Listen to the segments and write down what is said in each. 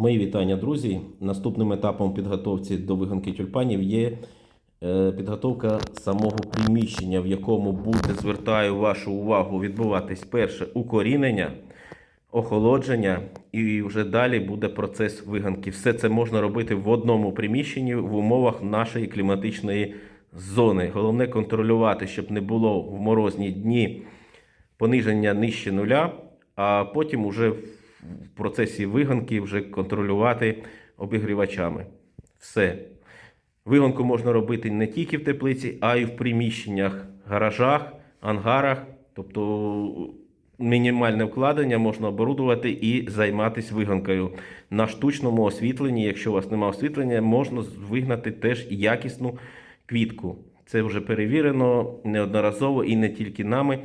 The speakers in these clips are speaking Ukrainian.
Мої вітання, друзі. Наступним етапом підготовці до вигонки тюльпанів є е, підготовка самого приміщення, в якому буде, звертаю вашу увагу, відбуватись перше укорінення, охолодження, і вже далі буде процес вигонки. Все це можна робити в одному приміщенні в умовах нашої кліматичної зони. Головне контролювати, щоб не було в морозні дні пониження нижче нуля, а потім уже в процесі вигонки вже контролювати обігрівачами. Все. Вигонку можна робити не тільки в теплиці, а й в приміщеннях, гаражах, ангарах. Тобто мінімальне вкладення можна оборудувати і займатися вигонкою. На штучному освітленні, якщо у вас немає освітлення, можна вигнати теж якісну квітку. Це вже перевірено неодноразово і не тільки нами.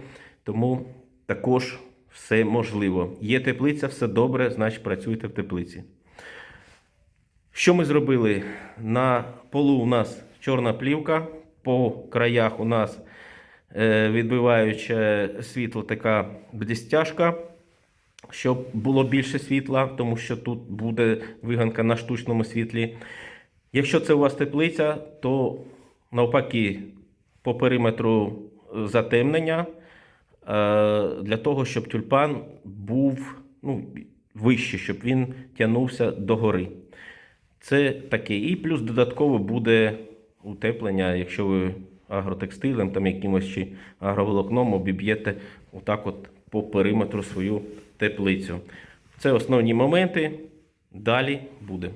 Тому також все можливо. Є теплиця, все добре, значить працюйте в теплиці. Що ми зробили? На полу у нас чорна плівка, по краях у нас е, відбиваюче світло така блістяшка, щоб було більше світла, тому що тут буде виганка на штучному світлі. Якщо це у вас теплиця, то навпаки по периметру е, затемнення для того, щоб тюльпан був ну, вище, щоб він тягнувся догори. Це таке. І плюс додатково буде утеплення, якщо ви агротекстилем, там якимось чи агроволокном обіб'єте отак от по периметру свою теплицю. Це основні моменти. Далі буде.